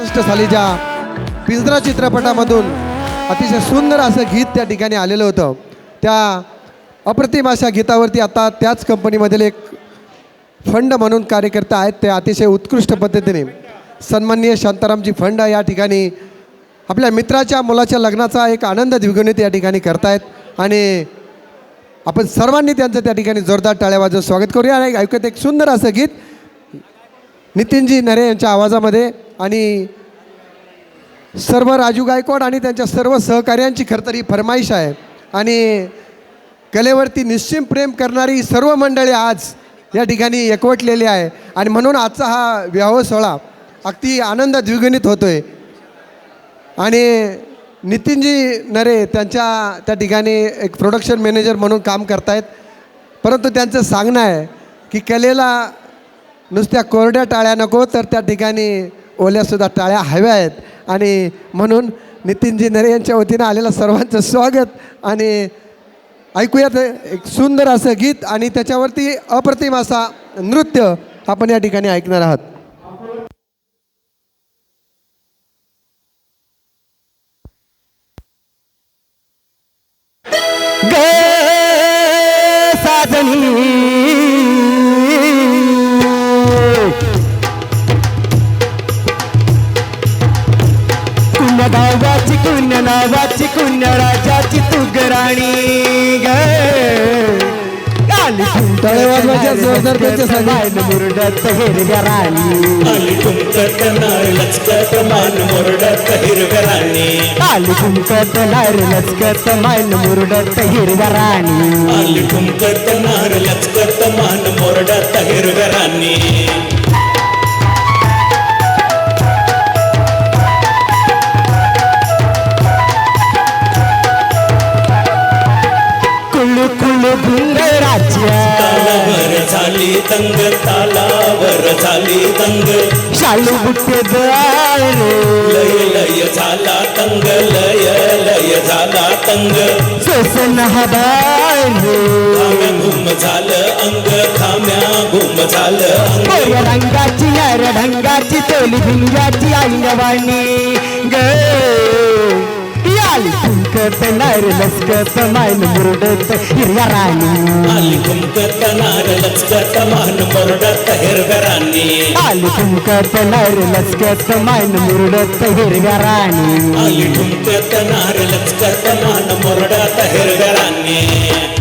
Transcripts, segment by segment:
सष्ट सालीच्या पिंजरा चित्रपटामधून अतिशय सुंदर असं गीत त्या ठिकाणी आलेलं होतं. त्या अप्रतिम अशा गीतावरती आता त्याच कंपनीमधील एक फंड म्हणून कार्यकर्ता आहेत ते अतिशय उत्कृष्ट पद्धतीने सन्माननीय शांतारामजी फंड या ठिकाणी आपल्या मित्राच्या मुलाच्या लग्नाचा एक आनंद द्विगुणित या ठिकाणी करतायत आणि आपण सर्वांनी त्यांचं त्या ठिकाणी जोरदार टाळ्या वाजवून स्वागत करूया. आणि ऐकत एक सुंदर असं गीत. नितीनजी नरे यांच्या आवाजामध्ये आणि सर्व राजू गायकवाड आणि त्यांच्या सर्व सहकार्यांची खरं तर ही फरमाईश आहे. आणि कलेवरती निश्चिम प्रेम करणारी सर्व मंडळी आज या ठिकाणी एकवटलेली आहे. आणि म्हणून आजचा हा विवाह सोहळा अगदी आनंद द्विगुणित होतो आहे आणि नितीनजी नरे त्यांच्या त्या ठिकाणी एक प्रोडक्शन मॅनेजर म्हणून काम करतायत. परंतु त्यांचं सांगणं आहे की कलेला नुसत्या कोरड्या टाळ्या नको तर त्या ठिकाणी ओल्यासुद्धा टाळ्या हव्या आहेत. आणि म्हणून नितीनजी नरे यांच्या वतीनं आलेलं सर्वांचं स्वागत. आणि ऐकूयात एक सुंदर असं गीत आणि त्याच्यावरती अप्रतिम असा नृत्य आपण या ठिकाणी ऐकणार आहात. नावाची कुण्य राजाची तू. मुरडत हिरव्या राणी. आली नार लचकत मान मोरडत हिरव्या राणी. आली कुंकत लार लचकत मान मुरडत हिरव्या राणी. आली तुमकत नार लचकत मान मोरडत हिरव्या राणी. झाली तंग तालावर झाली तंग शालू द्वार लय लय झाला तंग लय लय झाला तंग सोसन खाम्या घुम झालं अंग खाम्या घुम झालं अंग. रंगाची यार ढंगाची तोली भिंगाची अंगवाणी. ग कुंकत नार लसकत मायन मुरडत हिरव्या राणी आली तुमकत नार लचकत मान मोरडत हिरव्या राणी आली कुंकत नार लसकत मायन मुरडत हिरव्या राणी आली ठुमकत नार लचकत मान मोरडात हिरव्या राणी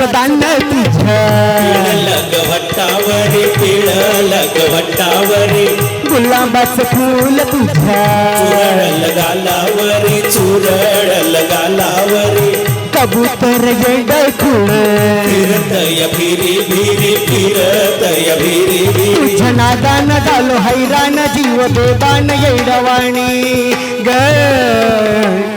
डाळिंबाचं दांड तुझ्या लग वट्टावरी पिळल गवट्टावरी गुलाबाचं फूल तुझ्या. गालावरी चुरळ गालावरी. कबूतर खुळ. फिरतय फिरी फिरतय तुझ्या नादान झालो हैराण जीव बेबान येडवाणी. ग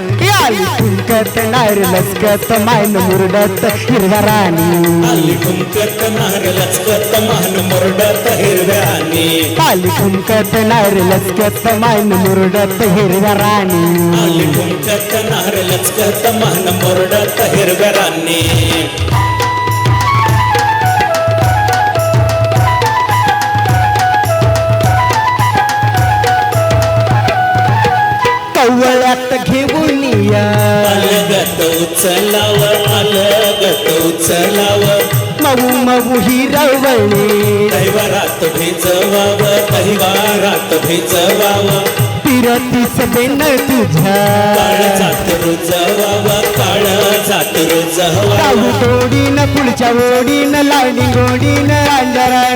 आली. कुंकत नार लचकत मायन मुरडत हिरव्या राणी. आली ठुमकत नार लचकत मान मोरडात हिरव्या राणी. आली कुंकत नार लचकत मायन मुरडत हिरव्या राणी. आली ठुमकत नार लचकत मान मोरडात हिरव्या राणी. हिरवणी दैवारात भिजवाव दैवारात भिजवाव. पिरतीस बेन तुझ्या. काळ जात रुजवाव काळ जात रुजवाव तोडीन पुढच्या ओढीन लाडी गोडीन रांजराणी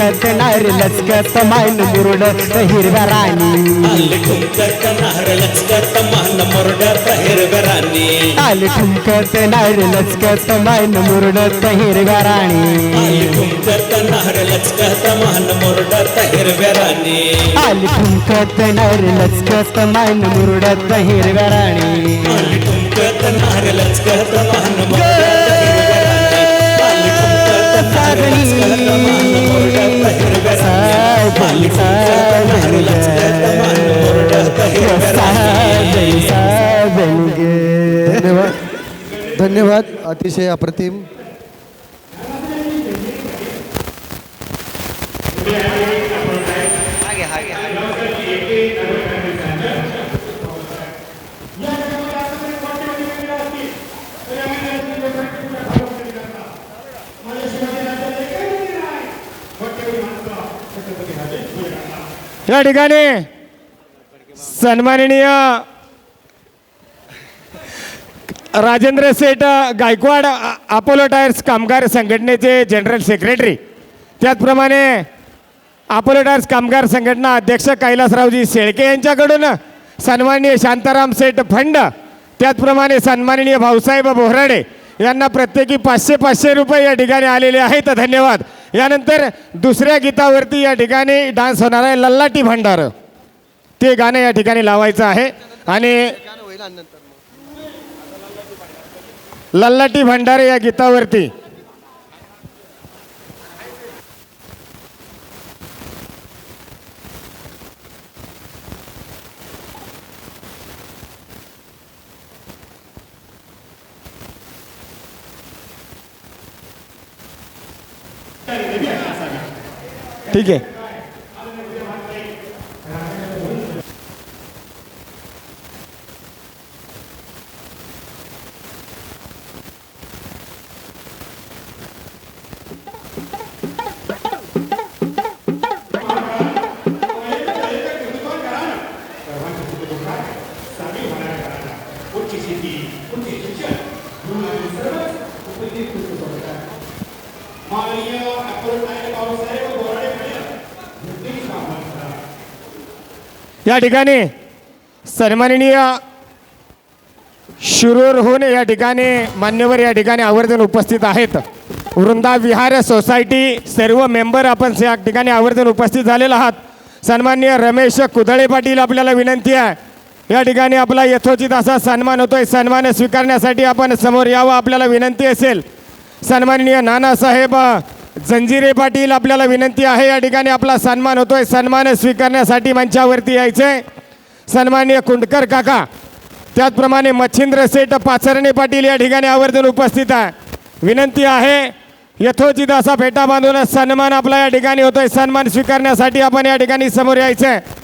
ठुमकत नार लचकत मायन मुरडत हिरव्या राणी. आली ठुमकत नार लचकत मान मोरडत हिरव्या राणी. आली ठुमकत नार लचकत मायन मुरडत हिरव्या राणी. आली ठुमकत नार लचकत मान मोरडत हिरव्या राणी. आली ठुमकत नार लचकत मायन मुरडत हिरव्या राणी. आली ठुमकत नार लचकत मान मोरडत धन्यवाद अतिशय अप्रतिम. या ठिकाणी सन्माननीय राजेंद्र सेठ गायकवाड अपोलो टायर्स कामगार संघटनेचे जनरल सेक्रेटरी. त्याचप्रमाणे अपोलो टायर्स कामगार संघटना अध्यक्ष कैलासरावजी शेळके यांच्याकडून सन्माननीय शांताराम सेठ फंड त्याचप्रमाणे सन्माननीय भाऊसाहेब बोहराडे यांना प्रत्येकी पाचशे पाचशे रुपये या ठिकाणी आलेले आहेत. धन्यवाद. यानंतर दुसऱ्या गीतावरती या ठिकाणी डान्स होणार आहे लल्लाटी भंडार. ते गाणं या ठिकाणी लावायचं आहे आणि लल्लाटी भंडारे या गीतावरती. ठीक आहे. या ठिकाणी सन्माननीय शिरूरहून या ठिकाणी मान्यवर या ठिकाणी आवर्जून उपस्थित आहेत. वृंदा विहार सोसायटी सर्व मेंबर आपण या ठिकाणी आवर्जून उपस्थित झालेला आहात. सन्माननीय रमेश कुदळे पाटील आपल्याला विनंती आहे. या ठिकाणी आपला यथोचित असा सन्मान होतोय. सन्मान स्वीकारण्यासाठी आपण समोर यावं आपल्याला विनंती असेल. सन्माननीय नानासाहेब जंजिरे पाटील आपल्याला विनंती आहे. या ठिकाणी आपला सन्मान होतोय. सन्मान स्वीकारण्यासाठी मंचावरती यायचंय. सन्माननीय कुंडकर काका त्याचप्रमाणे मच्छिंद्र सेठ पाचरणे पाटील या ठिकाणी आवर्जून उपस्थित आहे. विनंती आहे यथोचित असा फेटा बांधून सन्मान आपला या ठिकाणी होतोय. सन्मान स्वीकारण्यासाठी आपण या ठिकाणी समोर यायचं आहे